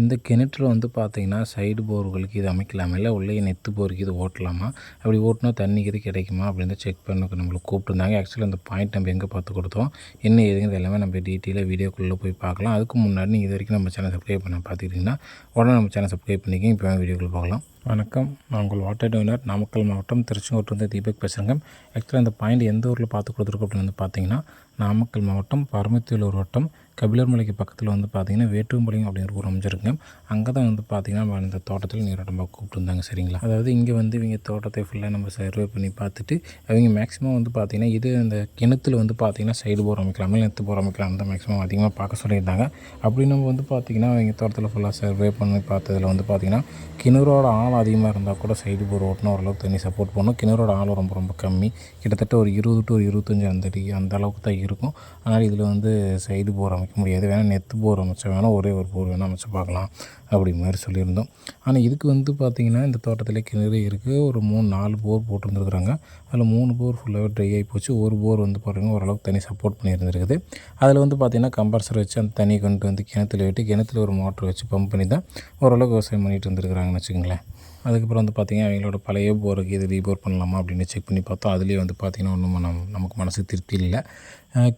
இந்த கிணற்றில் வந்து பார்த்தீங்கன்னா சைடு போர்களுக்கு இது அமைக்கலாமா? இல்லை உள்ளே நெத்து போருக்கு இது ஓட்டலாமா? அப்படி ஓட்டினா தண்ணி இது கிடைக்குமா? அப்படின்னு செக் பண்ண நம்மளை கூப்பிட்டுருந்தாங்க. ஆக்சுவலி அந்த பாயிண்ட் நம்ம எங்கே பார்த்து கொடுத்தோம்? என்ன ஏதுங்கிறது எல்லாமே நம்ம டீட்டெயிலாக வீடியோக்குள்ளே போய் பார்க்கலாம். அதுக்கு முன்னாடி நீங்கள் இது வரைக்கும் நம்ம சேனல் சப்ஸ்கிரைப் பண்ண பார்த்துக்கிட்டிங்கன்னா உடனே நம்ம சேனல் சப்ஸ்கிரைப் பண்ணிக்கிங்க. இப்போ வீடியோக்குள்ளே பார்க்கலாம் வணக்கம். நான் உங்கள் வாட்டர் டோனர் நாமக்கல் மாவட்டம் திருச்செங்கோட்டிலிருந்து தீபக் பேசுகிறேங்க ஆக்சுவலாக அந்த பாயிண்ட் எந்த ஊரில் பார்த்து கொடுத்துருக்கோம் அப்படின்னு வந்து பார்த்திங்கன்னா நாமக்கல் மாவட்டம் பரமத்தியூர் வட்டம் கபிலர் மலைக்கு பக்கத்தில் வந்து பார்த்திங்கன்னா வேட்டும்பாளையம் அப்படிங்கிற ஊர் அமைஞ்சிருக்குங்க அங்கே தான் வந்து பார்த்திங்கன்னா இந்த தோட்டத்தில் நீரோட்டமாக கூப்பிட்டுருந்தாங்க சரிங்களா? அதாவது இங்கே வந்து இவங்க தோட்டத்தை ஃபுல்லாக நம்ம சர்வே பண்ணி பார்த்துட்டு அவங்க மேக்ஸிமம் வந்து பார்த்திங்கன்னா இது இந்த கிணத்துல வந்து பார்த்திங்கன்னா சைடு போர் அமைக்கலாம் இல்லை நெத்து போர் அமைக்கலாம் அந்த மேக்ஸிமம் அதிகமாக பார்க்க சொல்லியிருந்தாங்க. அப்படி நம்ம வந்து பார்த்திங்கன்னா அவங்க தோட்டத்தில் ஃபுல்லாக சர்வே பண்ணி பார்த்ததில் வந்து பார்த்திங்கன்னா கிணறோட ஆழம் அதிகமாக இருந்தால் கூட சைடு போர் ஓட்டினா ஓரளவுக்கு தண்ணி சப்போர்ட் பண்ணும். கிணறோட ஆழம் ரொம்ப ரொம்ப கம்மி. கிட்டத்தட்ட ஒரு இருபது டு ஒரு இருபத்தஞ்சி அந்த அந்த அளவுக்கு தான் இருக்கும். அதனால் இதில் வந்து சைடு போர் அமைக்க முடியாது. வேணால் நெத்து போர் அமைச்சா வேணால் ஒரே ஒரு போர் வேணால் அமைச்சு பார்க்கலாம். அப்படி மாதிரி சொல்லியிருந்தோம். ஆனால் இதுக்கு வந்து பார்த்திங்கன்னா இந்த தோட்டத்தில் கிணறு இருக்குது ஒரு மூணு நாலு போர் போட்டுருந்துருக்குறாங்க. அதில் மூணு போர் ஃபுல்லாகவே ட்ரை ஆகி போச்சு. ஒரு போர் வந்து பார்த்திங்கன்னா ஓரளவுக்கு தண்ணி சப்போர்ட் பண்ணியிருந்துருக்குது. அதில் வந்து பார்த்திங்கன்னா கம்ப்ரஸர் வச்சு அந்த தண்ணி கொண்டு வந்து கிணத்துல விட்டு கிணத்துல ஒரு மோட்ரு வச்சு பம்ப் பண்ணி தான் ஓரளவுக்கு விவசாயம் பண்ணிகிட்டு இருந்துருக்குறாங்கன்னு வச்சுக்கோங்களேன். அதுக்கப்புறம் வந்து பார்த்திங்கன்னா அவங்களோட பழைய போருக்கு இது ரீபோர் பண்ணலாமா அப்படின்னு செக் பண்ணி பார்த்தோம். அதுலேயே வந்து பார்த்திங்கன்னா ஒன்றும் நம் நமக்கு மனசு திருப்தி இல்லை.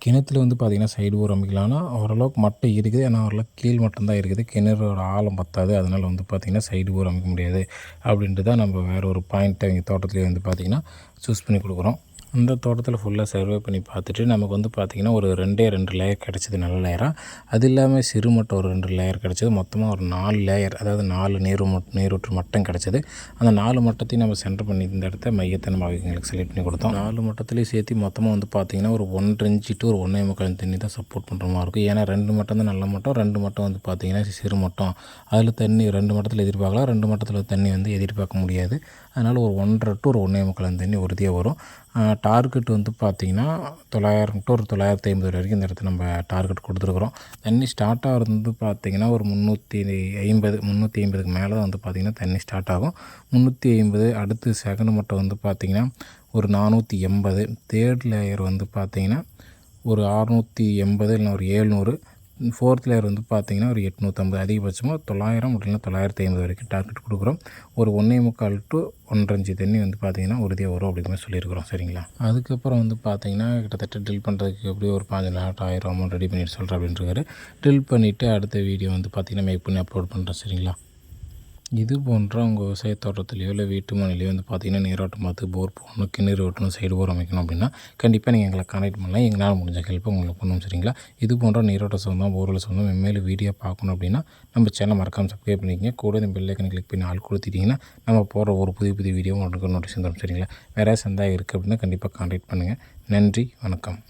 கிணத்துல வந்து பார்த்திங்கன்னா சைடு போர் அமைக்கலாம்னா ஓரளவுக்கு மட்டை இருக்குது. ஆனால் ஓரளவுக்கு கீழ் மட்டும் தான் இருக்குது. கிணறோட ஆழம் பத்தாது. அதனால் வந்து பார்த்திங்கன்னா சைடு போர் அமைக்க முடியாது. அப்படின்ட்டு தான் நம்ம வேறு ஒரு பாயிண்ட்டை இங்கே தோட்டத்துலேயே வந்து பார்த்திங்கன்னா சூஸ் பண்ணி கொடுக்குறோம். அந்த தோட்டத்தில் ஃபுல்லாக சர்வே பண்ணி பார்த்துட்டு நமக்கு வந்து பார்த்திங்கன்னா ஒரு ரெண்டே ரெண்டு லேயர் கிடச்சிது நல்ல லேயராக அது இல்லாமல் சிறு மட்டம் ஒரு ரெண்டு லேயர் கிடச்சிது. மொத்தமாக ஒரு நாலு லேயர் அதாவது நாலு நீர் நீரூற்று மட்டம் கிடச்சிது. அந்த நாலு மட்டத்தையும் நம்ம சென்டர் பண்ணி இந்த இடத்த மையத்தை நம்ம அவங்களுக்கு செலக்ட் பண்ணி கொடுத்தோம். நாலு மட்டத்துலேயும் சேர்த்து மொத்தமாக வந்து பார்த்திங்கன்னா ஒரு ஒன்றரை இன்ச்சு டு ஒரு ஒன்றே முக்கால் தண்ணி தான் சப்போர்ட் பண்ணுற மாதிரி இருக்கும். ஏன்னா ரெண்டு மட்டம் தான் நல்ல மட்டம். ரெண்டு மட்டம் வந்து பார்த்திங்கன்னா சிறு மட்டம். அதில் தண்ணி ரெண்டு மட்டத்தில் எதிர்பார்க்கலாம். ரெண்டு மட்டத்தில் தண்ணி வந்து எதிர்பார்க்க முடியாது. அதனால் ஒரு ஒன்றரை டு ஒரு ஒன்றே முக்கால் தண்ணி உறுதியாக வரும். டார்கெட் வந்து பார்த்திங்கன்னா தொள்ளாயிரம் டு ஒரு தொள்ளாயிரத்தி ஐம்பது வரைக்கும் இந்த இடத்துல நம்ம டார்கெட் கொடுத்துருக்குறோம். தண்ணி ஸ்டார்ட் ஆகிறது வந்து பார்த்திங்கன்னா ஒரு முந்நூற்றி ஐம்பது முந்நூற்றி ஐம்பதுக்கு மேலே தான் வந்து பார்த்திங்கன்னா தண்ணி ஸ்டார்ட் ஆகும். முந்நூற்றி ஐம்பது அடுத்து செகண்ட் மட்டும் வந்து பார்த்திங்கன்னா ஒரு நானூற்றி எண்பது தேர்ட் லேயர் வந்து பார்த்திங்கன்னா ஒரு அறநூற்றி எண்பது இல்லை ஒரு ஏழ்நூறு ஃபோர்த் லேயர் வந்து பார்த்திங்கன்னா ஒரு எட்நூற்றம்பது அதிகபட்சமாக தொள்ளாயிரம் அப்படின்னா தொள்ளாயிரத்தி ஐம்பது வரைக்கும் டார்கெட் கொடுக்குறோம். ஒரு ஒன்றே முக்கால் டு ஒன்றரை தண்ணி வந்து பார்த்திங்கன்னா உறுதியாக வரும் அப்படிங்கிற சொல்லியிருக்கிறோம். சரிங்களா? அதுக்கப்புறம் வந்து பார்த்திங்கன்னா கிட்டத்தட்ட ட்ரில் பண்ணுறதுக்கு எப்படி ஒரு பாஞ்சு நாட்டு ஆயிரம் அமௌண்ட் ரெடி பண்ணிட்டு சொல்கிறேன் அப்படின்றாரு ட்ரில் பண்ணிவிட்டு அடுத்த வீடியோ வந்து பார்த்திங்கன்னா மேக் பண்ணி அப்லோட் பண்ணுறேன் சரிங்களா? இது போன்ற உங்கள் விவசாய தோட்டத்துலையோ இல்லை வீட்டு மனையிலையோ வந்து பார்த்திங்கன்னா நீரோட்டம் பார்த்து போர் போடணும் கிணறு ஓட்டணும் சைடு போர் அமைக்கணும் அப்படின்னா கண்டிப்பாக நீங்கள் எங்களை கனெக்ட் பண்ணலாம். எங்களால் முடிஞ்ச ஹெல்ப் உங்களுக்கு பண்ணுவோம் சரிங்களா? இது போன்ற நீரோட்ட சொந்தம் போர்வெல் சொந்தம் மென்மேலும் வீடியோ பார்க்கணும் அப்படின்னா நம்ம சேனல் மறக்காமல் சப்ஸ்கிரைப் பண்ணிக்கிங்க. கூட இந்த பெல்லைக்கன் கிளிக் பண்ணி ஆள் கொடுத்துட்டிங்கன்னா நம்ம போகிற ஒரு புதிய புதிய வீடியோ உங்களுக்கு நோட்டீஸ் தரும் சரிங்களா? வேறு சந்தா இருக்குது அப்படின்னா கண்டிப்பாக கான்டாக்ட் பண்ணுங்கள் நன்றி வணக்கம்.